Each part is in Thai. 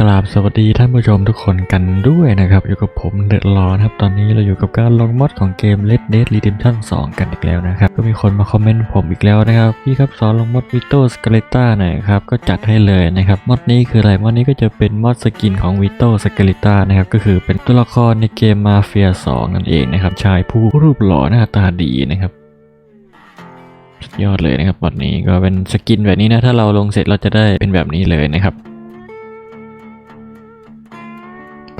กราบสวัสดีท่านผู้ชมทุกคนกันด้วยนะครับ อยู่กับผมเดอะลอนครับ ตอนนี้เราอยู่กับการลงมอดของเกม Red Dead Redemption 2 กันอีกแล้วนะครับ ก็มีคนมาคอมเมนต์ผมอีกแล้วนะครับ พี่ครับสอนลงมอดวิโตสเกเลต้าหน่อยครับ ก็จัดให้เลยนะครับ มอดนี้คืออะไร มอดนี้ก็จะเป็นมอดสกินของวิโตสเกเลต้านะครับ ก็คือเป็นตัวละครในเกมมาเฟีย 2 นั่นเองนะครับ ชายผู้รูปหล่อหน้าตาดีนะครับยอดเลยนะครับวันนี้ก็เป็นสกินแบบนี้นะ ถ้าเราลงเสร็จเราจะได้เป็นแบบนี้เลยนะครับ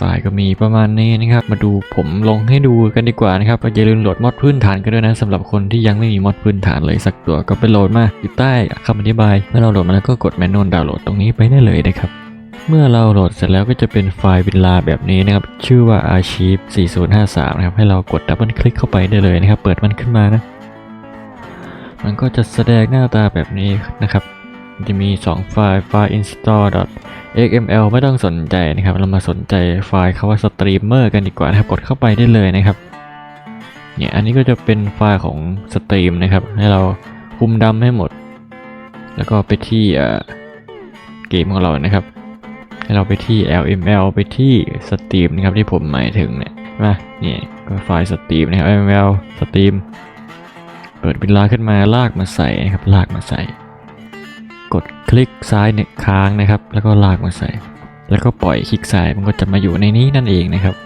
ฝ่ายก็มีประมาณนี้นะครับ มาดูผมลงให้ดูกันดีกว่านะครับอย่าลืมโหลดมอดพื้นฐานกันด้วยนะสำหรับคนที่ยังไม่มีมอดพื้นฐานเลยสักตัวก็ไปโหลดมาอยู่ใต้คำอธิบายเมื่อเราโหลดมาแล้วก็กดแมนนวลดาวน์โหลดตรงนี้ไปได้เลยนะครับเมื่อเราโหลดเสร็จแล้วก็จะเป็นไฟล์วินลาแบบนี้นะครับ ชื่อว่า archive 4053 นะครับ ให้เรากดดับเบิลคลิกเข้าไปได้เลยนะครับ เปิดมันขึ้นมานะ มันก็จะแสดงหน้าตาแบบนี้นะครับ จะมี 2 ไฟล์ไฟล์ XML ไม่ต้องสนใจนะครับ เรามาสนใจไฟล์คาว่า streamer กันดีกว่านะครับ กดเข้าไปได้เลยนะครับ เนี่ย อันนี้ก็จะเป็นไฟล์ของสตรีมนะครับ ให้เราคุมดำให้หมด แล้วก็ไปที่เกมของเรานะครับ ให้เราไปที่ LML ไปที่สตรีมนะครับที่ผมหมายถึงเนี่ยใช่ไหมนี่ก็ไฟล์สตรีมนะครับ LML สตรีม เปิดวินลาขึ้นมาลากมาใส่นะครับ ลากมาใส่ กดคลิกซ้ายเนี่ยค้างนะครับ แล้วก็ลากมาใส่ แล้วก็ปล่อยคลิกซ้ายมันก็จะมาอยู่ในนี้นั่นเองนะครับ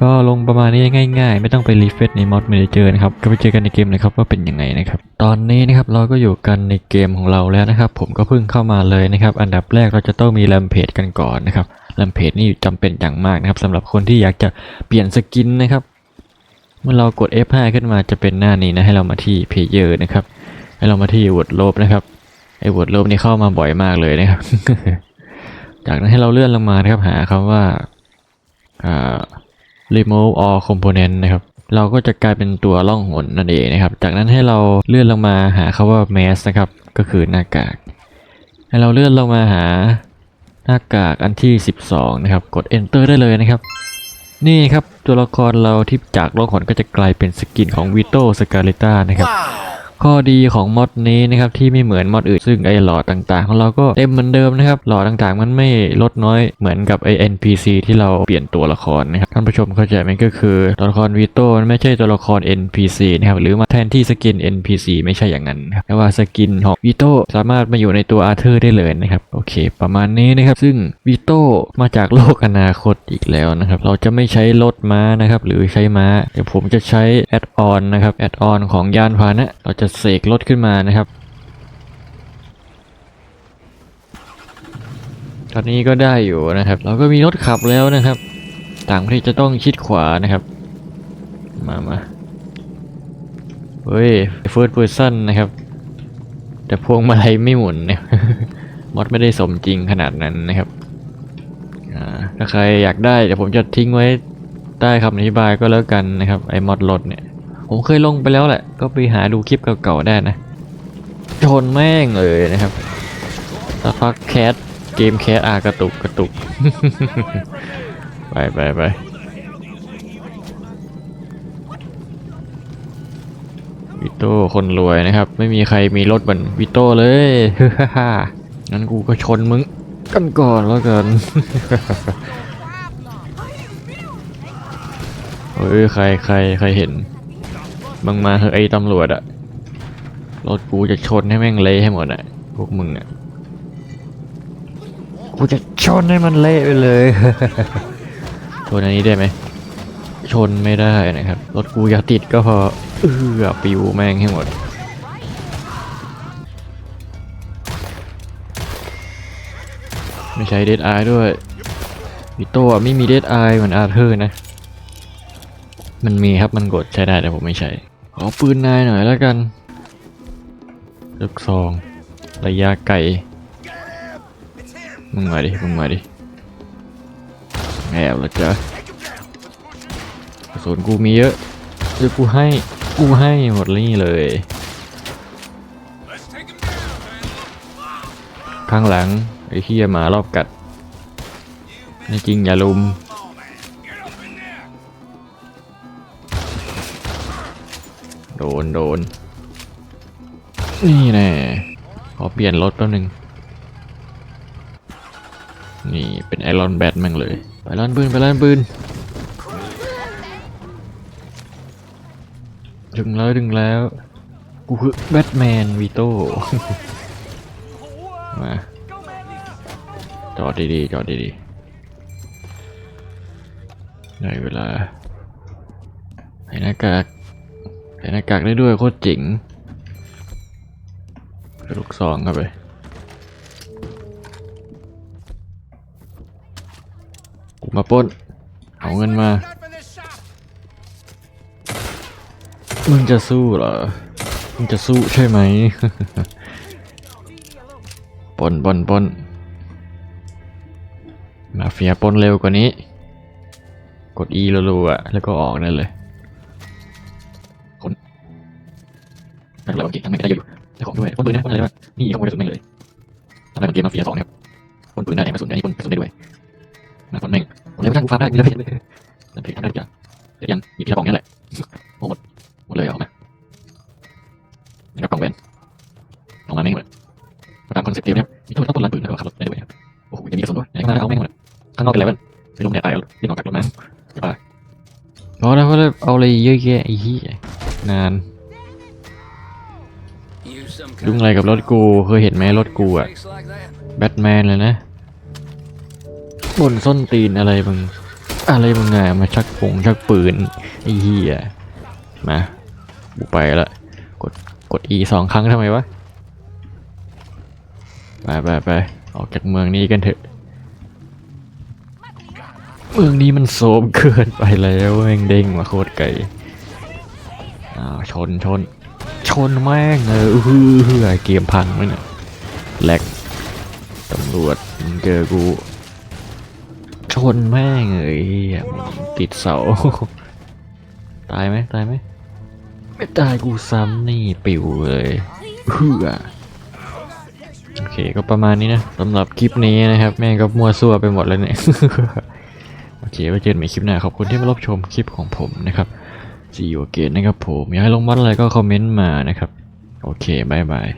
ก็ลงประมาณนี้ง่าย ๆ ไม่ต้องไปรีเฟซในมอด a ม a เจอร์นะครับ ก็ไปเจอกันในเกมเลยครับว่าเป็นยังไงนะครับ ตอนนี้นะครับเราก็อยู่กันในเกมของเราแล้วนะครับ ผมก็เพิ่งเข้ามาเลยนะครับ อันดับแรกเราจะต้องมีแรมเพจกันก่อนนะครับแรมเพจนี่จำเป็นอย่างมากนะครับสำหรับคนที่อยากจะเปลี่ยนสกินนะครับเมื่อเรากด F5 ขึ้นมาจะเป็นหน้านี้นะให้เรามาที่ Player นะครับให้เรามาที่ Word l o b นะครับ ไอ้ Word l o b นี่เข้ามาบ่อยมากเลยนะครับ จากนั้นให้เราเลื่อนลงมานะครับหาคำว่าอ่า remove all component นะครับ เราก็จะกลายเป็นตัวล่องหนนั่นเองนะครับ จากนั้นให้เราเลื่อนลงมาหาคำว่า mask นะครับ ก็คือหน้ากาก ให้เราเลื่อนลงมาหาหน้ากากอันที่ 12 นะครับ กด enter ได้เลยนะครับ นี่ครับตัวละครเราที่จากโลกหนก็จะกลายเป็นสกินของวิโต้สกาเลต้านะครับ ข้อดีของมอดนี้นะครับที่ไม่เหมือนมอดอื่น ซึ่งไอหลอดต่างๆ ของเราก็เต็มเหมือนเดิมนะครับหลอดต่างๆ มันไม่ลดน้อยเหมือนกับไอ NPC ที่เราเปลี่ยนตัวละครนะครับท่านผู้ชมเข้าใจไหมก็คือตัวละครวิโต้มันไม่ใช่ตัวละคร NPC นะครับหรือมาแทนที่สกิน NPC ไม่ใช่อย่างนั้นครับแต่ว่าสกินของวิโต้สามารถมาอยู่ในตัวอาร์เธอร์ได้เลยนะครับโอเค ประมาณนี้นะครับซึ่งวิโต้มาจากโลกอนาคตอีกแล้วนะครับเราจะไม่ใช้รถม้านะครับหรือใช้ม้าเดี๋ยวผมจะใช้แอดออนนะครับแอดออนของยานพาหนะเราจะเสกรถขึ้นมานะครับ ตอนนี้ก็ได้อยู่นะครับ เราก็มีรถขับแล้วนะครับ ต่างประเทศจะต้องชิดขวานะครับ มามาเฮ้ย first person นะครับ แต่พวงมาลัยไม่หมุนเนี่ยมอดไม่ได้สมจริงขนาดนั้นนะครับถ้าใครอยากได้เดี๋ยวผมจะทิ้งไว้ใต้คำอธิบายก็แล้วกันนะครับ ไอ้มอดรถเนี่ย ผมเคยลงไปแล้วแหละ ก็ไปหาดูคลิปเก่าๆได้นะ ชนแม่งเลยนะครับสักพักแคสเกมแคสอากระตุกกระตุก ไปไปไปวิโต้คนรวยนะครับ ไม่มีใครมีรถเหมือนวิโต้เลยงั้นกูก็ชนมึงกันก่อนแล้วกันเฮ้ยใครใครใครเห็น มึงมาเฮ้ยไอ้ตำรวจอะรถกูจะชนให้แม่งเละให้หมดอะพวกมึงอะกูจะชนให้มันเละไปเลยชนอันนี้ได้ไหมชนไม่ได้นะครับ รถกูอย่าติดก็พอเออปิวแม่งให้หมดไม่ใช้เดดไอด้วยวิโต้อะไม่มีเดดไอเหมือนอาร์เธอร์นะ มันมีครับมันกดใช้ได้แต่ผมไม่ใช้ ขอปืนนายหน่อยแล้วกันลูกซอง ระยะไกลมึงมาดิ มึงมาดิแอบแล้วจ้ะกระสุนกูมีเยอะเดี๋ยวกูให้ กูให้หมดนี่เลย ข้างหลัง ไอ้เฮียหมารอบกัด จริงอย่าลุม โดนโดน นี่แน่ขอเปลี่ยนรถแป๊บนึง นี่เป็นไอรอนแบทแม่งเลย ไปล้านปืนไปล้านปืนถึงแล้วถึงแล้ว กูคือแบทแมนวีโต้ มา จอดดีๆ จอดดีๆได้เวลาใส่หน้ากาก ส่หน้ากากได้ด้วยโคตรเจ๋งลูกซองเข้าไปกูมาป้น เอาเงินมา มึงจะสู้เหรอ มึงจะสู้ใช่ไหมป้นป้นป้นมาเฟียป้นเร็วกว่านี้ กด E รัวๆแล้วก็ออกได้เลย นั่นแหละเก่งทำไมก็ได้อยู่ได้ของด้วยปล้นปืนนะปล้นอะไรวะนี่ขโมยกระสุนแม่งเลยทำไมมันเกมมาเฟียสองเนี่ยครับปล้นปืนได้แถมกระสุนได้นี่ปล้นกระสุนได้ด้วยนะปล้นแม่งปล้นอะไรไม่ได้กูฟาร์มได้มีแล้วเพชรนั่นเพชรทำได้ทุกอย่างเดี๋ยวยังหยิบทีละกล่องนี่แหละหมดหมดเลยเอามานี่ก็กล่องแวนเอามาแม่งหมดมาตามคอนเซ็ปต์เกมเนี่ยมีโทษต้องปล้นร้านปืนแล้วก็ขับรถได้ด้วยครับโอ้โหยังมีกระสุนด้วยไหนข้างหน้าเอาแม่งหมดข้างนอกเป็นอะไรบ้างไปลงเนี่ยตายแล้วรีบออกจากรถมาจะไปพอแล้วพอแล้วเอาอะไรเยอะแยะไอ้เหี้ยนาน ยุ่งอะไรกับรถกูเคยเห็นไหมรถกูอะแบทแมนเลยนะบนส้นตีนอะไรมึงอะไรมึงอะมาชักปงชักปืนไอ้เหี้ยมากูไปละกดกด E สองครั้งทำไมวะไปไปไปออกจากเมืองนี้กันเถอะ เมืองนี้มันโซมเกินไปแล้วแม่งเด้งมาโคตรไกลอ้าวชนชน ชนแม่งเอออื้อหือหือเกมพังไหมเนี่ยแหลกตำรวจมึงเจอกูชนแม่งเอ้ยติดเสา ตายไหมตายไหมไม่ตายกูซ้ำนี่ปิวเลยเฮือโอเคก็ประมาณนี้นะสำหรับคลิปนี้นะครับ แม่งก็มัวซั่วไปหมดแล้วเนี่ย โอเคไว้เจอกันใหม่คลิปหน้าขอบคุณที่มารับชมคลิปของผมนะครับ จีโอเกตนะครับผม อยากให้ลงมอดอะไรก็คอมเมนต์มานะครับ โอเคบายบาย